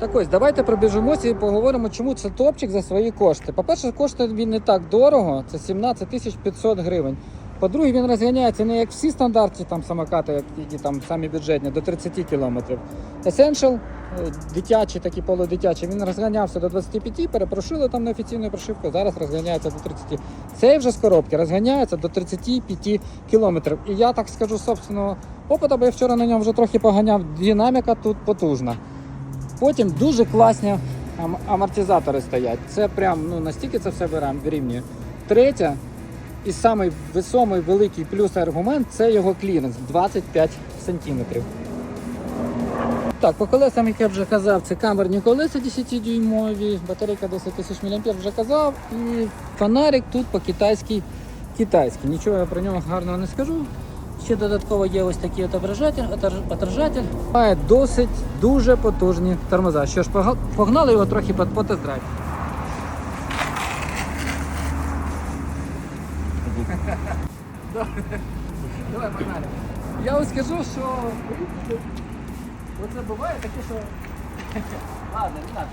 Так ось, давайте пробіжимося і поговоримо, чому це топчик за свої кошти. По-перше, коштує він не так дорого, це 17 тисяч 500 гривень. По-друге, він розганяється не як всі стандартні там самокати, як які там самі бюджетні, до 30 кілометрів. Essential, е, дитячий, такий полудитячий, він розганявся до 25, перепрошили там неофіційною прошивкою, зараз розганяється до 30. Цей вже з коробки розганяється до 35 кілометрів. І я так скажу собственного опиту, бо я вчора на ньому вже трохи поганяв, динаміка тут потужна. Потім дуже класні амортизатори стоять. Це прям ну, настільки це все вирівнює. Третє, і самий весомий великий плюс аргумент це його кліренс 25 сантиметрів. Так, по колесам, як я вже казав, це камерні колеса 10-дюймові, батарейка 10 тисяч мА вже казав. І фонарик тут по-китайськи китайський. Нічого я про нього гарного не скажу. Ще додатково є ось такий отображатель, отож- отражатель. Має досить дуже потужні тормоза. Що ж, погнали його трохи по, по. Давай погнали. Я вам скажу, що оце буває таке, що. Ладно, не надо.